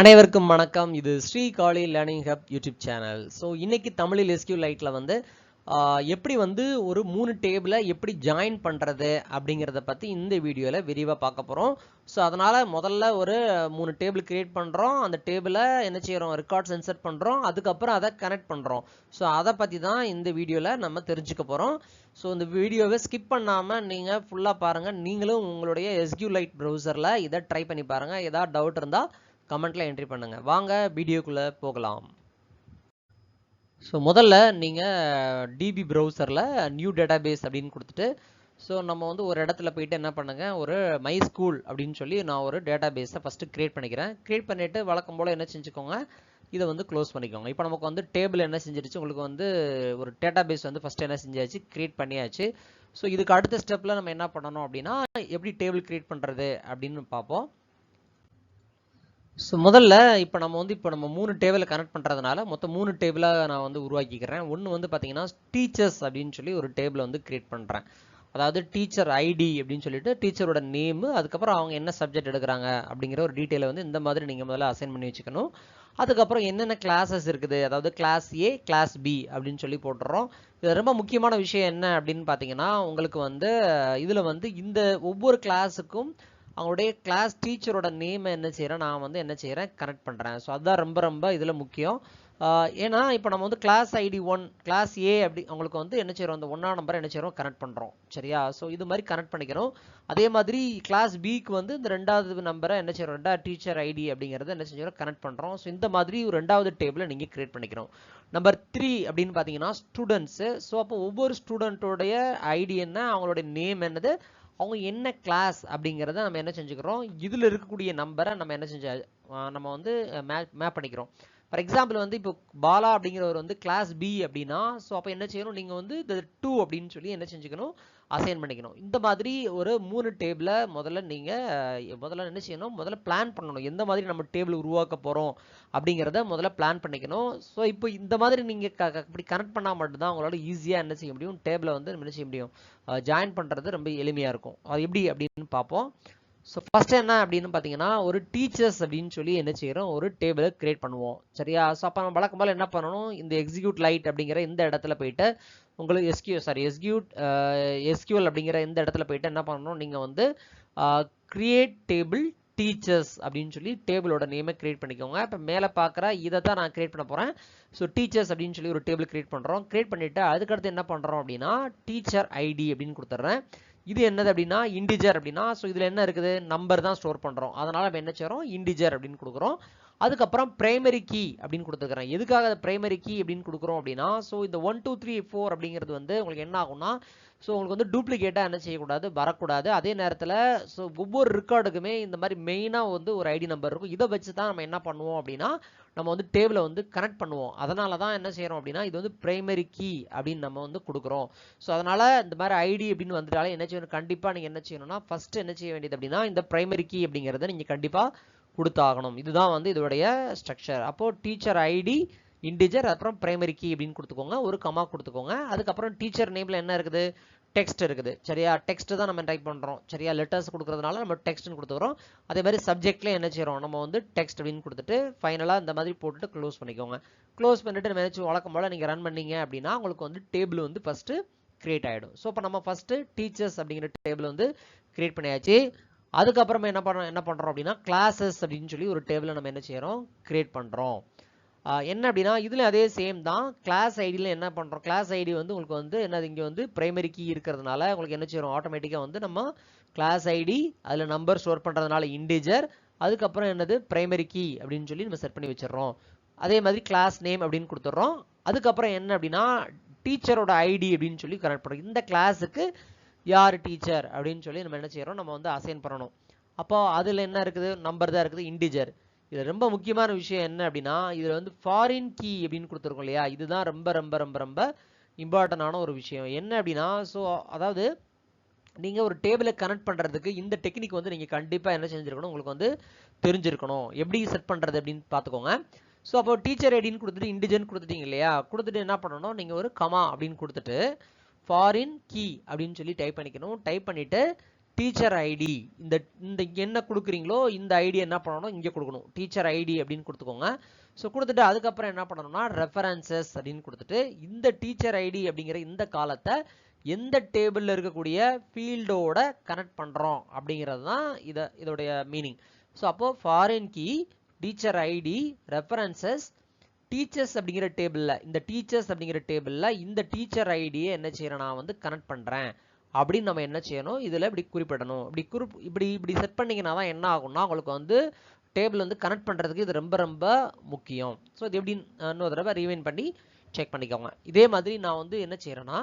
அனைவருக்கும் வணக்கம். இது Sri Kali learning hub YouTube channel. So இன்னைக்கு தமிழில் எஸ்கியூ லைட்டில் வந்து எப்படி வந்து ஒரு மூணு டேபிளை எப்படி ஜாயின் பண்ணுறது அப்படிங்கிறத பற்றி இந்த வீடியோவில் விரிவாக பார்க்க போகிறோம் ஸோ அதனால் முதல்ல ஒரு மூணு டேபிள் கிரியேட் பண்ணுறோம் அந்த டேபிளை என்ன செய்கிறோம் ரெக்கார்ட்ஸ் இன்சர்ட் பண்ணுறோம் அதுக்கப்புறம் அதை கனெக்ட் பண்ணுறோம் ஸோ அதை பற்றி தான் இந்த வீடியோவில் நம்ம தெரிஞ்சுக்க போகிறோம் ஸோ இந்த வீடியோவை ஸ்கிப் பண்ணாமல் நீங்கள் ஃபுல்லாக பாருங்கள் நீங்களும் உங்களுடைய எஸ்கியூ லைட் ப்ரௌசரில் இதை ட்ரை பண்ணி பாருங்கள் ஏதாவது டவுட் இருந்தால் கமெண்ட்டில் என்ட்ரி பண்ணுங்கள் வாங்க வீடியோக்குள்ளே போகலாம். ஸோ முதல்ல நீங்கள் டிபி ப்ரௌசரில் நியூ டேட்டாபேஸ் அப்படின்னு கொடுத்துட்டு ஸோ நம்ம வந்து ஒரு இடத்துல போயிட்டு என்ன பண்ணுங்கள் ஒரு மை ஸ்கூல் அப்படின்னு சொல்லி நான் ஒரு டேட்டாபேஸை ஃபஸ்ட்டு க்ரியேட் பண்ணிக்கிறேன். க்ரியேட் பண்ணிவிட்டு வழக்கம் போல் என்ன செஞ்சுக்கோங்க இதை வந்து க்ளோஸ் பண்ணிக்கோங்க. இப்போ நமக்கு வந்து டேபிள் என்ன செஞ்சிருச்சு உங்களுக்கு வந்து ஒரு டேட்டாபேஸ் வந்து ஃபஸ்ட்டு என்ன செஞ்சாச்சு க்ரியேட் பண்ணியாச்சு. ஸோ இதுக்கு அடுத்த ஸ்டெப்பில் நம்ம என்ன பண்ணணும் அப்படின்னா எப்படி டேபிள் க்ரியேட் பண்ணுறது அப்படின்னு பார்ப்போம். ஸோ முதல்ல இப்போ நம்ம வந்து இப்போ நம்ம மூணு டேபிளை கனெக்ட் பண்ணுறதுனால மொத்தம் மூணு டேபிளாக நான் வந்து உருவாக்கிக்கிறேன். ஒன்று வந்து பார்த்தீங்கன்னா டீச்சர்ஸ் அப்படின்னு சொல்லி ஒரு டேபிளை வந்து கிரியேட் பண்ணுறேன் அதாவது டீச்சர் ஐடி அப்படின்னு சொல்லிட்டு டீச்சரோட நேமு அதுக்கப்புறம் அவங்க என்ன சப்ஜெக்ட் எடுக்கிறாங்க அப்படிங்கிற ஒரு டீட்டெயிலை வந்து இந்த மாதிரி நீங்கள் முதல்ல அசைன் பண்ணி வச்சுக்கணும். அதுக்கப்புறம் என்னென்ன கிளாஸஸ் இருக்குது? அதாவது கிளாஸ் ஏ கிளாஸ் பி அப்படின்னு சொல்லி போட்டுறோம். இது ரொம்ப முக்கியமான விஷயம் என்ன அப்படின்னு பார்த்தீங்கன்னா உங்களுக்கு வந்து இதில் வந்து இந்த ஒவ்வொரு கிளாஸுக்கும் அவங்களுடைய கிளாஸ் டீச்சரோட நேமை என்ன செய்கிறேன் நான் வந்து என்ன செய்கிறேன் கனெக்ட் பண்ணுறேன் ஸோ அதுதான் ரொம்ப ரொம்ப இதில் முக்கியம். ஏன்னா இப்போ நம்ம வந்து class ID one class A அப்படி அவங்களுக்கு வந்து என்ன செய்கிறோம் அந்த ஒன்றா நம்பரை என்ன செய்கிறோம் கனெக்ட் பண்ணுறோம் சரியா? ஸோ இது மாதிரி கனெக்ட் பண்ணிக்கிறோம். அதே மாதிரி கிளாஸ் பிக்கு வந்து இந்த ரெண்டாவது நம்பரை என்ன செய்கிறோம் ரெண்டாவது டீச்சர் ஐடி அப்படிங்கிறத என்ன செஞ்சோம்? கனெக்ட் பண்ணுறோம் ஸோ இந்த மாதிரி ஒரு ரெண்டாவது டேபிளை நீங்கள் கிரியேட் பண்ணிக்கிறோம். நம்பர் த்ரீ அப்படின்னு பார்த்தீங்கன்னா ஸ்டூடெண்ட்ஸு ஸோ அப்போ ஒவ்வொரு ஸ்டூடெண்ட்டோடைய ஐடி என்ன? அவங்களுடைய நேம் என்னது? அவங்க என்ன கிளாஸ் அப்படிங்கிறத நம்ம என்ன செஞ்சுக்கிறோம்? இதில் இருக்கக்கூடிய நம்பரை நம்ம என்ன செஞ்ச நம்ம வந்து மேப் மேப் பண்ணிக்கிறோம். ஃபார் எக்ஸாம்பிள் வந்து இப்போ பாலா அப்படிங்கிறவர் வந்து கிளாஸ் பி அப்படின்னா ஸோ அப்போ என்ன செய்யணும்? நீங்கள் வந்து இந்த டூ அப்படின்னு சொல்லி என்ன செஞ்சுக்கணும்? அசைன் பண்ணிக்கணும். இந்த மாதிரி ஒரு மூணு டேபிளை முதல்ல நீங்கள் முதல்ல என்ன செய்யணும்? முதல்ல பிளான் பண்ணணும். எந்த மாதிரி நம்ம டேபிள் உருவாக்க போகிறோம் அப்படிங்கிறத முதல்ல பிளான் பண்ணிக்கணும். ஸோ இப்போ இந்த மாதிரி நீங்கள் க இப்படி கனெக்ட் பண்ணால் மட்டும்தான் உங்களால் ஈஸியாக என்ன செய்ய முடியும்? டேபிளை வந்து என்ன செய்ய முடியும்? ஜாயின் பண்ணுறது ரொம்ப எளிமையாக இருக்கும். அது எப்படி அப்படின்னு பார்ப்போம். ஸோ ஃபர்ஸ்ட் என்ன அப்படின்னு பார்த்தீங்கன்னா ஒரு டீச்சர்ஸ் அப்படின்னு சொல்லி என்ன செய்கிறோம் ஒரு டேபிளை கிரியேட் பண்ணுவோம். சரியா? ஸோ அப்போ நம்ம வழக்கம் போல் என்ன பண்ணணும்? இந்த எக்ஸிக்யூட் லைட் அப்படிங்கிற இந்த இடத்துல போயிட்டு உங்களுக்கு எஸ்கியூ சாரி எஸ்கியூட் எஸ்கியூஎல் அப்படிங்கிற இந்த இடத்துல போயிட்டு என்ன பண்ணணும்? நீங்கள் வந்து கிரியேட் டேபிள் டீச்சர்ஸ் அப்படின்னு சொல்லி டேபிளோட நேமை கிரியேட் பண்ணிக்கோங்க. இப்போ மேலே பார்க்குற இதை தான் நான் கிரியேட் பண்ண போகிறேன் ஸோ டீச்சர்ஸ் அப்படின்னு சொல்லி ஒரு டேபிள் கிரியேட் பண்ணுறோம் கிரியேட் பண்ணிவிட்டு அதுக்கடுத்து என்ன பண்ணுறோம் அப்படின்னா டீச்சர் ஐடி அப்படின்னு கொடுத்துட்றேன். இது என்னது அப்படின்னா இண்டிஜர் அப்படின்னா ஸோ இதில் என்ன இருக்குது? நம்பர் தான் ஸ்டோர் பண்ணுறோம் அதனால் நம்ம என்ன செய்கிறோம் இண்டிஜர் அப்படின்னு கொடுக்குறோம். அதுக்கப்புறம் பிரைமரி கீ அப்படின்னு கொடுத்துருக்குறேன். எதுக்காக பிரைமரி கீ அப்படின்னு கொடுக்குறோம் அப்படின்னா ஸோ இந்த ஒன் டூ த்ரீ ஃபோர் அப்படிங்கிறது வந்து உங்களுக்கு என்ன ஆகும்னா ஸோ உங்களுக்கு வந்து டூப்ளிகேட்டாக என்ன செய்யக்கூடாது? வரக்கூடாது. அதே நேரத்தில் ஸோ ஒவ்வொரு ரெக்கார்டுக்குமே இந்த மாதிரி மெயினாக வந்து ஒரு ஐடி நம்பர் இருக்கும். இதை வச்சு தான் நம்ம என்ன பண்ணுவோம் அப்படின்னா நம்ம வந்து டேபிளை வந்து கனெக்ட் பண்ணுவோம். அதனால தான் என்ன செய்கிறோம் அப்படின்னா இது வந்து பிரைமரி கீ அப்படின்னு நம்ம வந்து கொடுக்குறோம். ஸோ அதனால் இந்த மாதிரி ஐடி அப்படின்னு வந்துட்டாலே என்ன செய்யணும்? கண்டிப்பாக நீங்கள் என்ன செய்யணும்னா ஃபஸ்ட்டு என்ன செய்ய வேண்டியது அப்படின்னா இந்த பிரைமரி கீ அப்படிங்கிறத நீங்கள் கண்டிப்பாக கொடுத்தாகணும். இதுதான் வந்து இதோடைய ஸ்ட்ரக்சர் அப்போது டீச்சர் ஐடி இண்டிஜர் அப்புறம் பிரைமரி கீ அப்படின்னு கொடுத்துக்கோங்க. ஒரு கமா கொடுத்துக்கோங்க. அதுக்கப்புறம் டீச்சர் நேமில் என்ன இருக்குது? டெக்ஸ்ட் இருக்குது. சரியா? டெக்ஸ்ட் தான் நம்ம டைப் பண்ணுறோம் சரியா? லெட்டர்ஸ் கொடுக்கறதுனால நம்ம டெக்ஸ்ட்னு கொடுத்துக்கிறோம் அதே மாதிரி சப்ஜெக்ட்லேயும் என்ன செய்கிறோம் நம்ம வந்து டெக்ஸ்ட் அப்படின்னு கொடுத்துட்டு ஃபைனலாக இந்த மாதிரி போட்டுட்டு க்ளோஸ் பண்ணிக்கோங்க. க்ளோஸ் பண்ணிட்டு நம்ம நினச்சி வழக்கம் போல் நீங்கள் ரன் பண்ணீங்க அப்படின்னா உங்களுக்கு வந்து டேபிள் வந்து ஃபஸ்ட்டு கிரியேட் ஆகிடும் ஸோ இப்போ நம்ம ஃபஸ்ட்டு டீச்சர்ஸ் அப்படிங்கிற டேபிள் வந்து கிரியேட் பண்ணியாச்சு. அதுக்கப்புறமா என்ன பண்ணுறோம் என்ன பண்ணுறோம் அப்படின்னா கிளாஸஸ் அப்படின்னு சொல்லி ஒரு டேபிளை நம்ம என்ன செய்கிறோம் கிரியேட் பண்ணுறோம் என்ன அப்படின்னா இதில் அதே சேம் தான். கிளாஸ் ஐடியில் என்ன பண்ணுறோம் கிளாஸ் ஐடி வந்து உங்களுக்கு வந்து என்னது இங்கே வந்து பிரைமரி கீ இருக்கிறதுனால உங்களுக்கு என்ன செய்யறோம்? ஆட்டோமேட்டிக்காக வந்து நம்ம கிளாஸ் ஐடி அதில் நம்பர் ஸ்டோர் பண்ணுறதுனால இண்டிஜர் அதுக்கப்புறம் என்னது பிரைமரி கீ அப்படின்னு சொல்லி நம்ம செட் பண்ணி வச்சிடுறோம். அதே மாதிரி கிளாஸ் நேம் அப்படின்னு கொடுத்துட்றோம். அதுக்கப்புறம் என்ன அப்படின்னா டீச்சரோட ஐடி அப்படின்னு சொல்லி கனெக்ட் பண்ணுறோம் இந்த கிளாஸுக்கு யார் டீச்சர் அப்படின்னு சொல்லி நம்ம என்ன செய்கிறோம் நம்ம வந்து அசைன் பண்ணணும். அப்போ அதில் என்ன இருக்குது? நம்பர் தான் இருக்குது இண்டிஜர் இதில் ரொம்ப முக்கியமான விஷயம் என்ன அப்படின்னா இதில் வந்து ஃபாரின் கீ அப்படின்னு கொடுத்துருக்கோம் இல்லையா? இதுதான் ரொம்ப ரொம்ப ரொம்ப ரொம்ப இம்பார்ட்டண்டான ஒரு விஷயம். என்ன அப்படின்னா ஸோ அதாவது நீங்கள் ஒரு டேபிளை கனெக்ட் பண்ணுறதுக்கு இந்த டெக்னிக் வந்து நீங்கள் கண்டிப்பாக என்ன செஞ்சுருக்கணும்? உங்களுக்கு வந்து தெரிஞ்சிருக்கணும். எப்படி செட் பண்ணுறது அப்படின்னு பார்த்துக்கோங்க. ஸோ அப்போ டீச்சர் ஐடின்னு கொடுத்துட்டு இண்டிஜன் கொடுத்துட்டீங்க இல்லையா? கொடுத்துட்டு என்ன பண்ணணும்? நீங்கள் ஒரு கமா அப்படின்னு கொடுத்துட்டு ஃபாரின் கீ அப்படின்னு சொல்லி டைப் பண்ணிக்கணும். டைப் பண்ணிவிட்டு டீச்சர் ஐடி இந்த இந்த என்ன கொடுக்குறீங்களோ இந்த ஐடி என்ன பண்ணணும் இங்கே கொடுக்கணும். டீச்சர் ஐடி அப்படின்னு கொடுத்துக்கோங்க. ஸோ கொடுத்துட்டு அதுக்கப்புறம் என்ன பண்ணணும்னா ரெஃபரன்சஸ் அப்படின்னு கொடுத்துட்டு இந்த டீச்சர் ஐடி அப்படிங்கிற இந்த காலத்தை எந்த டேபிளில் இருக்கக்கூடிய ஃபீல்டோட கனெக்ட் பண்ணுறோம் அப்படிங்கிறது தான் இதை இதோடைய மீனிங் ஸோ அப்போது foreign key teacher ID references teachers அப்படிங்கிற டேபிளில் இந்த டீச்சர்ஸ் அப்படிங்கிற டேபிளில் இந்த டீச்சர் ஐடியை என்ன செய்கிறேன் நான் வந்து கனெக்ட் பண்ணுறேன் அப்படின்னு நம்ம என்ன செய்யணும்? இதில் இப்படி குறிப்பிடணும். இப்படி குறிப் இப்படி இப்படி செட் பண்ணிங்கன்னா தான் என்ன ஆகும்னா உங்களுக்கு வந்து டேபிள் வந்து கனெக்ட் பண்ணுறதுக்கு இது ரொம்ப ரொம்ப முக்கியம். ஸோ இது எப்படி இன்னொரு தடவை ரீவைன் பண்ணி செக் பண்ணிக்கோங்க. இதே மாதிரி நான் வந்து என்ன செய்கிறேன்னா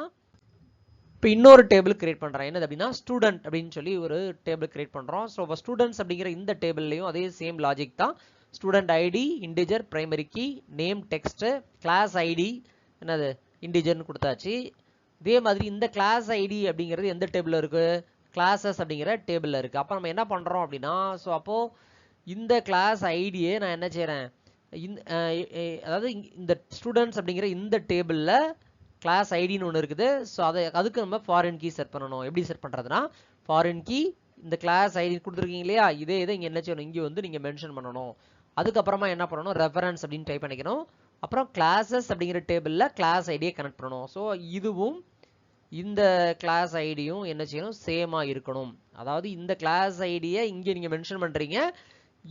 இப்போ இன்னொரு டேபிள் கிரியேட் பண்ணுறேன் என்னது அப்படின்னா ஸ்டூடெண்ட் அப்படின்னு சொல்லி ஒரு டேபிள் கிரியேட் பண்ணுறோம் ஸோ இப்போ ஸ்டூடெண்ட்ஸ் அப்படிங்கிற இந்த டேபிள்லையும் அதே சேம் லாஜிக் தான். Student ID integer primary key name text class ID என்னது இன்டிஜர்னு கொடுத்தாச்சு. இதே மாதிரி இந்த கிளாஸ் ஐடி அப்படிங்கிறது எந்த டேபிளில் இருக்குது கிளாஸஸ் அப்படிங்கிற டேபிளில் இருக்குது அப்போ நம்ம என்ன பண்ணுறோம் அப்படின்னா ஸோ அப்போது இந்த கிளாஸ் ஐடியை நான் என்ன செய்கிறேன் இந்த அதாவது இந்த ஸ்டூடெண்ட்ஸ் அப்படிங்கிற இந்த டேபிளில் கிளாஸ் ஐடின்னு ஒன்று இருக்குது. ஸோ அதை அதுக்கு நம்ம ஃபாரின் கீ செட் பண்ணணும். எப்படி செட் பண்ணுறதுனா ஃபாரின் கீ இந்த கிளாஸ் ஐடி கொடுத்துருக்கீங்க இல்லையா? இதே இதை இங்கே என்ன செய்யணும்? இங்கே வந்து நீங்கள் மென்ஷன் பண்ணணும். அதுக்கப்புறமா என்ன பண்ணணும்? ரெஃபரன்ஸ் அப்படின்னு டைப் பண்ணிக்கணும். அப்புறம் கிளாஸஸ் அப்படிங்கிற டேபிளில் கிளாஸ் ஐடியை கனெக்ட் பண்ணணும். ஸோ இதுவும் இந்த கிளாஸ் ஐடியும் என்ன செய்யணும்? சேமாக இருக்கணும். அதாவது இந்த கிளாஸ் ஐடியை இங்கே நீங்கள் மென்ஷன் பண்ணுறீங்க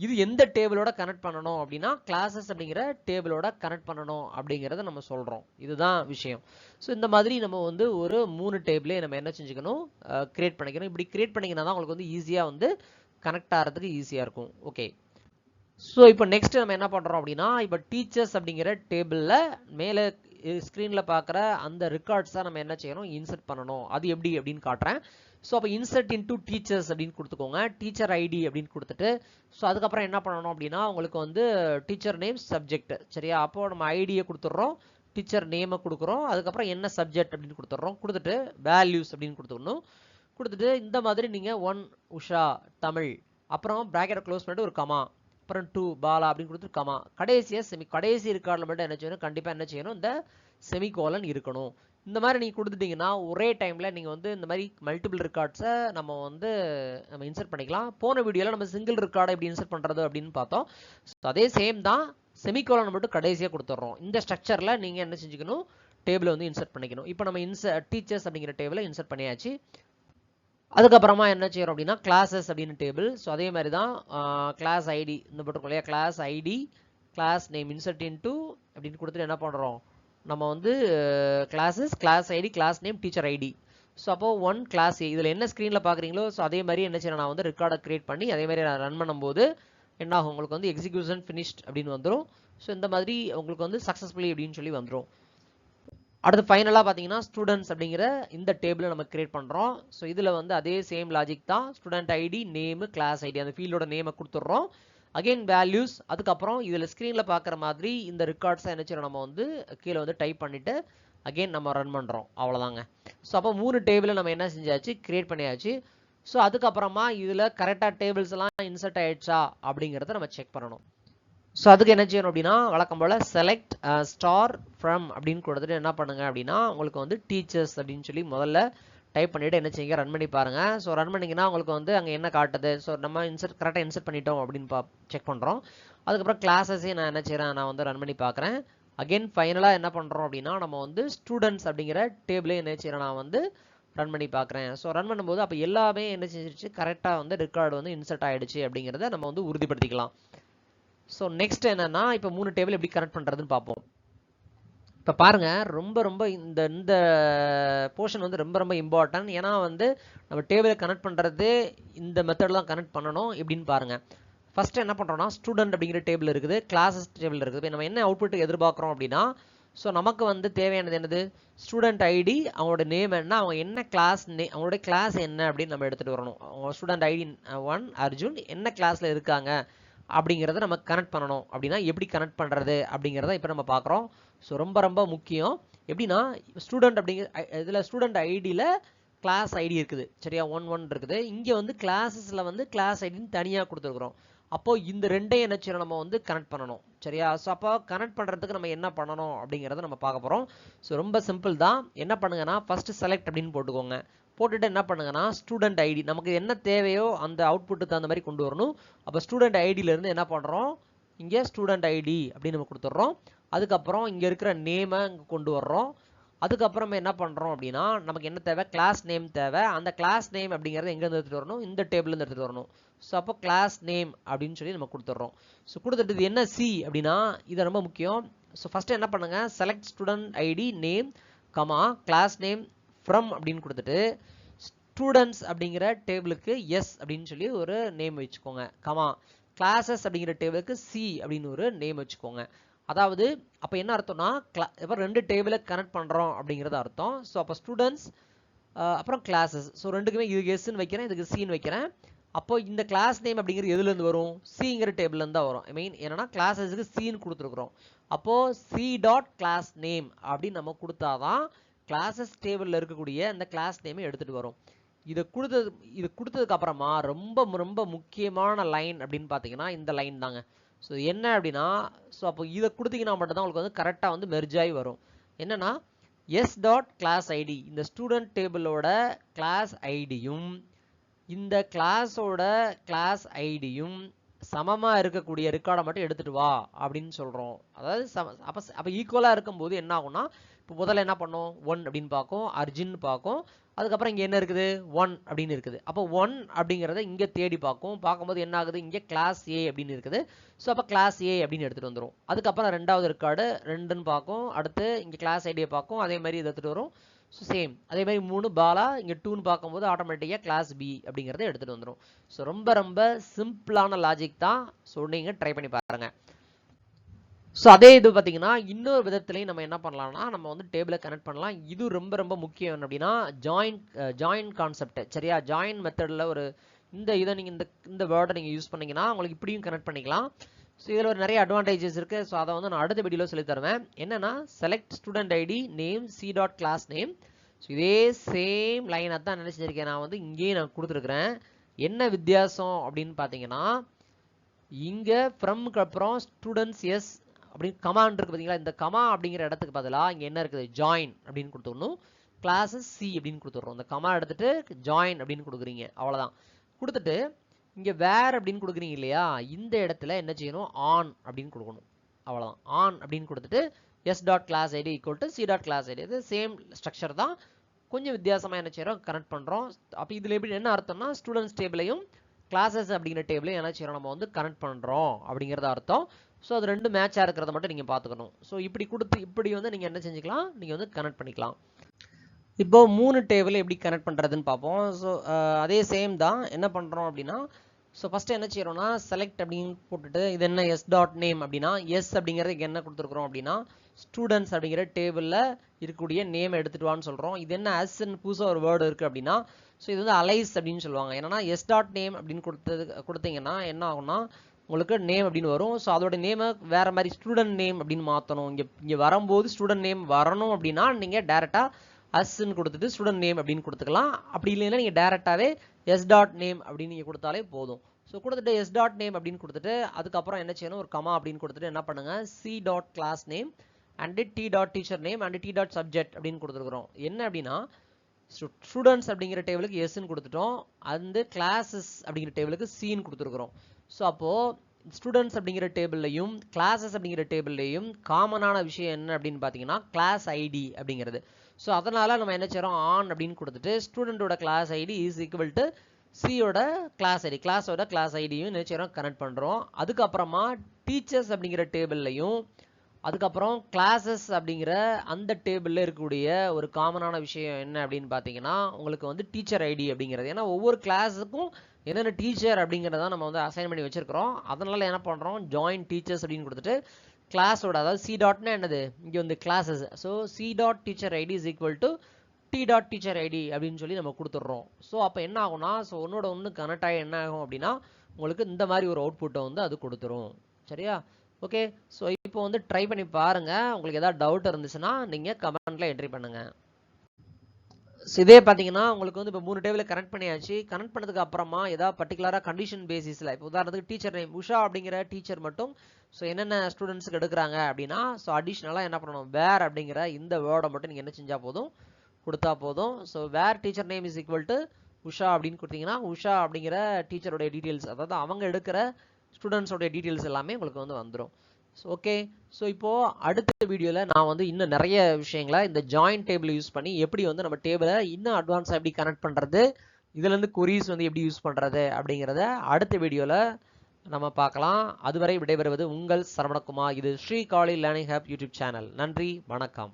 இது எந்த டேபிளோட கனெக்ட் பண்ணணும் அப்படின்னா கிளாஸஸ் அப்படிங்கிற டேபிளோட கனெக்ட் பண்ணணும் அப்படிங்கிறத நம்ம சொல்கிறோம் இதுதான் விஷயம். ஸோ இந்த மாதிரி நம்ம வந்து ஒரு மூணு டேபிளே நம்ம என்ன செஞ்சுக்கணும்? கிரியேட் பண்ணிக்கணும். இப்படி கிரியேட் பண்ணிங்கன்னா தான் உங்களுக்கு வந்து ஈஸியாக வந்து கனெக்ட் ஆகிறதுக்கு ஈஸியாக இருக்கும். ஓகே ஸோ இப்போ நெக்ஸ்ட் நம்ம என்ன பண்ணுறோம் அப்படின்னா இப்போ டீச்சர்ஸ் அப்படிங்கிற டேபிளில் மேலே ஸ்க்ரீனில் பார்க்குற அந்த ரெக்கார்ட்ஸை நம்ம என்ன செய்யணும்? இன்சர்ட் பண்ணணும். அது எப்படி அப்படின்னு காட்டுறேன். ஸோ அப்போ இன்சர்ட் இன்டூ டீச்சர்ஸ் அப்படின்னு கொடுத்துக்கோங்க. டீச்சர் ஐடி அப்படின்னு கொடுத்துட்டு ஸோ அதுக்கப்புறம் என்ன பண்ணணும் அப்படின்னா உங்களுக்கு வந்து டீச்சர் நேம் சப்ஜெக்ட் சரியா? அப்போ நம்ம ஐடியை கொடுத்துட்றோம். டீச்சர் நேமை கொடுக்குறோம். அதுக்கப்புறம் என்ன சப்ஜெக்ட் அப்படின்னு கொடுத்துட்றோம். கொடுத்துட்டு வேல்யூஸ் அப்படின்னு கொடுத்துடணும். கொடுத்துட்டு இந்த மாதிரி நீங்கள் ஒன் உஷா தமிழ் அப்புறம் ப்ராக்கெட்டை க்ளோஸ் பண்ணிட்டு ஒரு கமா அப்புறம் டூ பாலா அப்படின்னு கொடுத்துட்டு கமா கடைசியாக செமி கடைசி ரெக்கார்டில் மட்டும் என்ன செய்யணும்? கண்டிப்பாக என்ன செய்யணும்? இந்த செமிகோலன் இருக்கணும். இந்த மாதிரி நீங்கள் கொடுத்துட்டீங்கன்னா ஒரே டைமில் நீங்கள் வந்து இந்த மாதிரி மல்டிபிள் ரெக்கார்ட்ஸை நம்ம வந்து நம்ம இன்சர்ட் பண்ணிக்கலாம். போன வீடியோவில் நம்ம சிங்கிள் ரெக்கார்டை எப்படி இன்சர்ட் பண்ணுறது அப்படின்னு பார்த்தோம். ஸோ அதே சேம் தான் செமிகோலன் மட்டும் கடைசியாக கொடுத்துட்றோம். இந்த ஸ்ட்ரக்சரில் நீங்கள் என்ன செஞ்சுக்கணும்? டேபிளை வந்து இன்சர்ட் பண்ணிக்கணும். இப்போ நம்ம இன்ச டீச்சர்ஸ் அப்படிங்கிற டேபிளை இன்சர்ட் பண்ணியாச்சு. அதுக்கப்புறமா என்ன செய்யறோம் அப்படின்னா கிளாஸஸ் அப்படின்னு டேபிள் ஸோ அதே மாதிரி தான் கிளாஸ் ஐடி இந்த போட்டிருக்கோம் இல்லையா? Class ID class name insert into அப்படின்னு கொடுத்துட்டு என்ன பண்ணுறோம் நம்ம வந்து classes class ID class name teacher ID so அப்போ ஒன் கிளாஸ் இதில் என்ன ஸ்க்ரீனில் பார்க்குறீங்களோ ஸோ அதே மாதிரி என்ன செய்யணும் நான் வந்து ரெக்கார்டை க்ரியேட் பண்ணி அதே மாதிரி நான் ரன் பண்ணும்போது என்ன ஆகும் உங்களுக்கு வந்து எக்ஸிக்யூஷன் ஃபினிஷ்ட் அப்படின்னு வந்துடும் ஸோ இந்த மாதிரி உங்களுக்கு வந்து சக்ஸஸ்ஃபுல்லி அப்படின்னு சொல்லி வந்துடும் அடுத்து ஃபைனலாக பார்த்தீங்கன்னா ஸ்டூடெண்ட்ஸ் அப்படிங்கிற இந்த டேபிளை நம்ம கிரியேட் பண்ணுறோம் ஸோ இதில் வந்து அதே சேம் லாஜிக் தான். Student ID name class ID அந்த ஃபீல்டோட நேமை கொடுத்துட்றோம். அகெயின் வேல்யூஸ் அதுக்கப்புறம் இதில் ஸ்க்ரீனில் பார்க்குற மாதிரி இந்த ரெக்கார்ட்ஸை என்ன நம்ம வந்து கீழே வந்து டைப் பண்ணிவிட்டு அகெயின் நம்ம ரன் பண்ணுறோம் அவ்வளோதாங்க ஸோ அப்போ மூணு டேபிளை நம்ம என்ன செஞ்சாச்சு? கிரியேட் பண்ணியாச்சு. ஸோ அதுக்கப்புறமா இதில் கரெக்டாக டேபிள்ஸ் எல்லாம் இன்சர்ட் ஆகிடுச்சா அப்படிங்கிறத நம்ம செக் பண்ணணும். ஸோ அதுக்கு என்ன செய்யணும் அப்படின்னா வழக்கம் போல் செலக்ட் ஸ்டார் ஃப்ரம் அப்படின்னு கொடுத்துட்டு என்ன பண்ணுங்க அப்படின்னா உங்களுக்கு வந்து டீச்சர்ஸ் அப்படின்னு சொல்லி முதல்ல டைப் பண்ணிவிட்டு என்ன செய்யுங்க ரன் பண்ணி பாருங்கள் ஸோ ரன் பண்ணிங்கன்னா உங்களுக்கு வந்து அங்கே என்ன காட்டுது? ஸோ நம்ம இன்சர்ட் கரெக்டாக இன்சர்ட் பண்ணிட்டோம் அப்படின்னு பா செக் பண்ணுறோம் அதுக்கப்புறம் கிளாஸஸையும் நான் என்ன செய்கிறேன் நான் வந்து ரன் பண்ணி பார்க்குறேன் அகெயின் ஃபைனலாக என்ன பண்ணுறோம் அப்படின்னா நம்ம வந்து ஸ்டூடெண்ட்ஸ் அப்படிங்கிற டேபிளே என்ன செய்கிறேன் நான் வந்து ரன் பண்ணி பார்க்குறேன் ஸோ ரன் பண்ணும்போது அப்போ எல்லாமே என்ன செஞ்சிருச்சு? கரெக்டாக வந்து ரெக்கார்டு வந்து இன்சர்ட் ஆகிடுச்சு அப்படிங்கிறத நம்ம வந்து உறுதிப்படுத்திக்கலாம். ஸோ நெக்ஸ்ட் என்னன்னா இப்போ மூணு டேபிள் எப்படி கனெக்ட் பண்ணுறதுன்னு பார்ப்போம். இப்போ பாருங்க ரொம்ப ரொம்ப இந்த இந்த போர்ஷன் வந்து ரொம்ப ரொம்ப இம்பார்ட்டன்ட் ஏன்னா வந்து நம்ம டேபிளை கனெக்ட் பண்ணுறது இந்த மெத்தடில் தான் கனெக்ட் பண்ணணும் எப்படின்னு பாருங்க. ஃபஸ்ட்டு என்ன பண்ணுறோம்னா ஸ்டூடெண்ட் அப்படிங்கிற டேபிள் இருக்குது கிளாஸஸ் டேபிள் இருக்குது. இப்போ நம்ம என்ன அவுட்புட் எதிர்பார்க்குறோம் அப்படின்னா ஸோ நமக்கு வந்து தேவையானது என்னது? ஸ்டூடெண்ட் ஐடி அவங்களோட நேம் என்ன அவங்க என்ன கிளாஸ் நே அவங்களோட கிளாஸ் என்ன அப்படின்னு நம்ம எடுத்துகிட்டு வரணும். அவங்க ஸ்டூடெண்ட் ஐடி ஒன் அர்ஜுன் என்ன கிளாஸில் இருக்காங்க? அப்படிங்கிறத நம்ம கனெக்ட் பண்ணணும். அப்படின்னா எப்படி கனெக்ட் பண்ணுறது அப்படிங்கிறத இப்போ நம்ம பார்க்குறோம். ஸோ ரொம்ப ரொம்ப முக்கியம். எப்படின்னா ஸ்டூடெண்ட் அப்படிங்கிற இதில் ஸ்டூடெண்ட் ஐடியில் கிளாஸ் ஐடி இருக்குது. சரியா? ஒன் ஒன் இருக்குது. இங்கே வந்து கிளாஸஸில் வந்து கிளாஸ் ஐடின்னு தனியாக கொடுத்துருக்குறோம். அப்போது இந்த ரெண்டையும் என்ன செய்யணும் நம்ம வந்து கனெக்ட் பண்ணணும். சரியா? ஸோ அப்போ கனெக்ட் பண்ணுறதுக்கு நம்ம என்ன பண்ணணும் அப்படிங்கிறத நம்ம பார்க்க போகிறோம் ஸோ ரொம்ப சிம்பிள் தான். என்ன பண்ணுங்கன்னா ஃபஸ்ட்டு செலக்ட் அப்படின்னு போட்டுக்கோங்க. போட்டுட்டு என்ன பண்ணுங்கன்னா ஸ்டூடெண்ட் ஐடி நமக்கு என்ன தேவையோ அந்த அவுட்புட்டு தகுந்த மாதிரி கொண்டு வரணும். அப்போ ஸ்டூடெண்ட் ஐடியிலேருந்து என்ன பண்ணுறோம் இங்கே ஸ்டூடெண்ட் ஐடி அப்படின்னு நம்ம கொடுத்துட்றோம். அதுக்கப்புறம் இங்கே இருக்கிற நேமை இங்கே கொண்டு வர்றோம். அதுக்கப்புறம் என்ன பண்ணுறோம் அப்படின்னா நமக்கு என்ன தேவை? கிளாஸ் நேம் தேவை. அந்த கிளாஸ் நேம் அப்படிங்கிறத எங்கேருந்து எடுத்துகிட்டு வரணும்? இந்த டேபிள்லேருந்து எடுத்துகிட்டு வரணும். ஸோ அப்போ கிளாஸ் நேம் அப்படின்னு சொல்லி நம்ம கொடுத்துட்றோம். ஸோ கொடுத்துட்டு இது என்ன சி அப்படின்னா இது ரொம்ப முக்கியம். ஸோ ஃபஸ்ட்டு என்ன பண்ணுங்கள் select student ID name comma class name from அப்படின்னு கொடுத்துட்டு ஸ்டூடெண்ட்ஸ் அப்படிங்கிற டேபிளுக்கு எஸ் அப்படின்னு சொல்லி ஒரு நேம் வச்சுக்கோங்க. கமா கிளாஸஸ் அப்படிங்கிற டேபிளுக்கு சி அப்படின்னு ஒரு நேம் வச்சுக்கோங்க. அதாவது அப்போ என்ன அர்த்தம்னா கிளா இப்போ ரெண்டு டேபிளை கனெக்ட் பண்ணுறோம் அப்படிங்கிறது அர்த்தம். ஸோ அப்போ ஸ்டூடெண்ட்ஸ் அப்புறம் கிளாஸஸ் ஸோ ரெண்டுக்குமே இதுக்கு எஸ்ன்னு வைக்கிறேன் இதுக்கு சின்னு வைக்கிறேன். அப்போ இந்த கிளாஸ் நேம் அப்படிங்கிறது எதுலேருந்து வரும்? சிங்கிற டேபிள்லேருந்து தான் வரும். ஐ மீன் என்னன்னா கிளாஸஸுக்கு சின்னு கொடுத்துருக்குறோம். அப்போது சி டாட் கிளாஸ் நேம் அப்படின்னு நம்ம கொடுத்தாதான் கிளாஸஸ் டேபிளில் இருக்கக்கூடிய அந்த கிளாஸ் நேமை எடுத்துகிட்டு வரும். இதை கொடுத்தது இது கொடுத்ததுக்கு அப்புறமா ரொம்ப ரொம்ப முக்கியமான லைன் அப்படின்னு பார்த்தீங்கன்னா இந்த லைன் தாங்க. ஸோ என்ன அப்படின்னா ஸோ அப்போ இதை கொடுத்தீங்கன்னா மட்டும்தான் உங்களுக்கு வந்து கரெக்டாக வந்து மெர்ஜாகி வரும். என்னன்னா எஸ் டாட் கிளாஸ் ஐடி இந்த ஸ்டூடெண்ட் டேபிளோட கிளாஸ் ஐடியும் இந்த கிளாஸோட கிளாஸ் ஐடியும் சமமாக இருக்கக்கூடிய ரெக்கார்டை மட்டும் எடுத்துகிட்டு வா அப்படின்னு சொல்கிறோம் அதாவது சம அப்போ அப்போ ஈக்குவலாக இருக்கும்போது என்ன ஆகும்னா இப்போ முதல்ல என்ன பண்ணோம்? ஒன் அப்படின்னு பார்க்கும். அர்ஜுன் பார்க்கும். அதுக்கப்புறம் இங்கே என்ன இருக்குது? ஒன் அப்படின்னு இருக்குது. அப்போ ஒன் அப்படிங்கிறத இங்கே தேடி பார்க்கும். பார்க்கும்போது என்ன ஆகுது? இங்கே கிளாஸ் ஏ அப்படின்னு இருக்குது. ஸோ அப்போ கிளாஸ் ஏ அப்படின்னு எடுத்துகிட்டு வந்துடும் அதுக்கப்புறம் ரெண்டாவது ரெக்கார்டு ரெண்டுன்னு பார்க்கும். அடுத்து இங்கே கிளாஸ் ஐடியை பார்க்கும். அதே மாதிரி இதை எடுத்துகிட்டு வரும். ஸோ சேம் அதே மாதிரி மூணு பாலா இங்கே டூன்னு பார்க்கும்போது ஆட்டோமேட்டிக்காக கிளாஸ் பி அப்படிங்கிறத எடுத்துகிட்டு வந்துடும் ஸோ ரொம்ப ரொம்ப சிம்பிளான லாஜிக் தான். ஸோ நீங்கள் ட்ரை பண்ணி பாருங்கள் ஸோ அதே இது பார்த்தீங்கன்னா இன்னொரு விதத்துலையும் நம்ம என்ன பண்ணலாம்னா நம்ம வந்து டேபிளை கனெக்ட் பண்ணலாம். இது ரொம்ப ரொம்ப முக்கியம் என்ன அப்படின்னா ஜாயின் ஜாயின் கான்செப்ட் சரியா? ஜாயின் மெத்தடில் ஒரு இந்த இதை நீங்கள் இந்த இந்த வேர்டை நீங்கள் யூஸ் பண்ணீங்கன்னா உங்களுக்கு இப்படியும் கனெக்ட் பண்ணிக்கலாம். ஸோ இதில் ஒரு நிறைய அட்வான்டேஜஸ் இருக்குது ஸோ அதை வந்து நான் அடுத்த வீடியோவில் சொல்லி தருவேன். என்னென்னா select student ID name C dot class name so இதே சேம் லைனை தான் நினச்சிருக்கேன். நான் வந்து இங்கேயே நான் கொடுத்துருக்குறேன். என்ன வித்தியாசம் அப்படின்னு பார்த்தீங்கன்னா இங்கே ஃப்ரம்க்கு அப்புறம் ஸ்டூடெண்ட்ஸ் எஸ் அப்படின்னு கமான் இருக்கு பார்த்தீங்களா இந்த கமா அப்படிங்கிற இடத்துக்கு பதிலாக இங்கே என்ன இருக்குது? ஜாயின் அப்படின்னு கொடுத்துடணும். கிளாஸஸ் சி அப்படின்னு கொடுத்துட்றோம். இந்த கமா எடுத்துட்டு ஜாயின் அப்படின்னு கொடுக்குறீங்க. அவ்வளோதான் கொடுத்துட்டு இங்கே வேர் அப்படின்னு கொடுக்குறீங்க இல்லையா? இந்த இடத்துல என்ன செய்யணும்? ஆன் அப்படின்னு கொடுக்கணும். அவ்வளோதான் ஆன் அப்படின்னு கொடுத்துட்டு S dot class ID equal to C dot class ID இது சேம் ஸ்ட்ரக்சர் தான். கொஞ்சம் வித்தியாசமாக என்ன செய்கிறோம் கனெக்ட் பண்ணுறோம் அப்போ இதில் எப்படி என்ன அர்த்தம்னா ஸ்டூடெண்ட்ஸ் டேபிளையும் கிளாஸஸ் அப்படிங்கிற டேபிளையும் என்ன செய்கிறோம் நம்ம வந்து கனெக்ட் பண்ணுறோம் அப்படிங்கிறது அர்த்தம். ஸோ அது ரெண்டு மேட்சாக இருக்கிறத மட்டும் நீங்கள் பார்த்துக்கணும். ஸோ இப்படி கொடுத்து இப்படி வந்து நீங்கள் என்ன செஞ்சுக்கலாம்? நீங்கள் வந்து கனெக்ட் பண்ணிக்கலாம். இப்போ மூணு டேபிள் எப்படி கனெக்ட் பண்ணுறதுன்னு பார்ப்போம். ஸோ அதே சேம் தான். என்ன பண்ணுறோம் அப்படின்னா ஸோ ஃபஸ்ட்டு என்ன செய்கிறோம்னா செலக்ட் அப்படின்னு போட்டுட்டு இது என்ன எஸ் டாட் நேம் அப்படின்னா எஸ் அப்படிங்கிறதுக்கு என்ன கொடுத்துருக்குறோம் அப்படின்னா ஸ்டூடெண்ட்ஸ் அப்படிங்கிற டேபிளில் இருக்கக்கூடிய நேம் எடுத்துட்டு வான்னு சொல்கிறோம் இது என்ன அஸ்ன்னு புதுசாக ஒரு வேர்டு இருக்குது அப்படின்னா ஸோ இது வந்து அலைஸ் அப்படின்னு சொல்லுவாங்க. என்னன்னா எஸ் டாட் நேம் அப்படின்னு கொடுத்தது கொடுத்தீங்கன்னா என்ன ஆகும்னா உங்களுக்கு நேம் அப்படின்னு வரும். ஸோ அதோட நேமை வேறு மாதிரி ஸ்டூடெண்ட் நேம் அப்படின்னு மாற்றணும் இங்கே இங்கே வரும்போது ஸ்டூடெண்ட் நேம் வரணும் அப்படின்னா நீங்கள் டேரெக்டாக அஸ்ன்னு கொடுத்துட்டு ஸ்டூடெண்ட் நேம் அப்படின்னு கொடுத்துக்கலாம். அப்படி இல்லைன்னா நீங்கள் டேரெக்டாகவே எஸ் டாட் நேம் அப்படின்னு நீங்கள் கொடுத்தாலே போதும். ஸோ கொடுத்துட்டு எஸ் டாட் நேம் அப்படின்னு கொடுத்துட்டு அதுக்கப்புறம் என்ன செய்யணும்? ஒரு கமா அப்படின்னு கொடுத்துட்டு என்ன பண்ணுங்கள் C dot class name and T dot teacher name and T dot subject அப்படின்னு கொடுத்துருக்குறோம். என்ன அப்படின்னா ஸ்டூடெண்ட்ஸ் அப்படிங்கிற டேபிளுக்கு எஸ்ன்னு கொடுத்துட்டோம். அந்த கிளாஸஸ் அப்படிங்கிற டேபிளுக்கு சின்னு கொடுத்துருக்குறோம். ஸோ அப்போது ஸ்டூடெண்ட்ஸ் அப்படிங்கிற டேபிள்லையும் கிளாஸஸ் அப்படிங்கிற டேபிள்லையும் காமனான விஷயம் என்ன அப்படின்னு பார்த்தீங்கன்னா கிளாஸ் ஐடி அப்படிங்கிறது. ஸோ அதனால் நம்ம என்ன செய்கிறோம் ஆன் அப்படின்னு கொடுத்துட்டு ஸ்டூடெண்ட்டோட class ID is equal to சியோட கிளாஸ் ஐடி கிளாஸோட கிளாஸ் ஐடியும் என்ன செய்கிறோம் கனெக்ட் பண்ணுறோம் அதுக்கப்புறமா டீச்சர்ஸ் அப்படிங்கிற டேபிள்லையும் அதுக்கப்புறம் கிளாஸஸ் அப்படிங்கிற அந்த டேபிளில் இருக்கக்கூடிய ஒரு காமனான விஷயம் என்ன அப்படின்னு பார்த்தீங்கன்னா உங்களுக்கு வந்து டீச்சர் ஐடி அப்படிங்கிறது. ஏன்னா ஒவ்வொரு கிளாஸுக்கும் என்னென்ன டீச்சர் அப்படிங்கிறத நம்ம வந்து அசைன் பண்ணி வச்சிருக்கிறோம். அதனால் என்ன பண்ணுறோம் ஜாயின் டீச்சர்ஸ் அப்படின்னு கொடுத்துட்டு கிளாஸோட அதாவது சி டாட்னா என்னது? இங்கே வந்து classes so C dot teacher ID is equal to T dot teacher ID அப்படின்னு சொல்லி நம்ம கொடுத்துட்றோம். ஸோ அப்போ என்ன ஆகும்னா ஸோ ஒன்னோட ஒன்று கனெக்ட் ஆகி என்ன ஆகும் அப்படின்னா உங்களுக்கு இந்த மாதிரி ஒரு அவுட்புட்டை வந்து அது கொடுத்துரும். சரியா? ஓகே ஸோ இப்போ வந்து ட்ரை பண்ணி பாருங்கள் உங்களுக்கு எதாவது டவுட் இருந்துச்சுன்னா நீங்கள் கமெண்ட்டில் என்ட்ரி பண்ணுங்கள் இதே பார்த்தீங்கன்னா உங்களுக்கு வந்து இப்போ மூணு டேபிள் கனெக்ட் பண்ணியாச்சு. கனெக்ட் பண்ணதுக்கு அப்புறமா ஏதாவது பர்டிகுலராக கண்டிஷன் பேசிஸில் இப்போ உதாரணத்துக்கு டீச்சர் நேம் உஷா அப்படிங்கிற டீச்சர் மட்டும் ஸோ என்னென்ன ஸ்டூடெண்ட்ஸுக்கு எடுக்கிறாங்க அப்படின்னா ஸோ அடிஷ்னலாக என்ன பண்ணணும்? வேர் அப்படிங்கிற இந்த வேர்டை மட்டும் நீங்கள் என்ன செஞ்சால் போதும்? கொடுத்தா போதும். So where teacher name is equal to Usha அப்படின்னு கொடுத்தீங்கன்னா உஷா அப்படிங்கிற டீச்சருடைய டீட்டெயில்ஸ் அதாவது அவங்க எடுக்கிற ஸ்டூடெண்ட்ஸோடைய டீட்டெயில்ஸ் எல்லாமே உங்களுக்கு வந்து வந்துடும் ஓகே ஸோ இப்போது அடுத்த வீடியோவில் நான் வந்து இன்னும் நிறைய விஷயங்களை இந்த ஜாயின்ட் டேபிள் யூஸ் பண்ணி எப்படி வந்து நம்ம டேபிளை இன்னும் அட்வான்ஸாக எப்படி கனெக்ட் பண்ணுறது இதுலேருந்து கொரீஸ் வந்து எப்படி யூஸ் பண்ணுறது அப்படிங்கிறத அடுத்த வீடியோவில் நம்ம பார்க்கலாம். அதுவரை விடைபெறுவது உங்கள் சரவணகுமார். இது Sri Kali learning ஹேப் YouTube channel நன்றி வணக்கம்.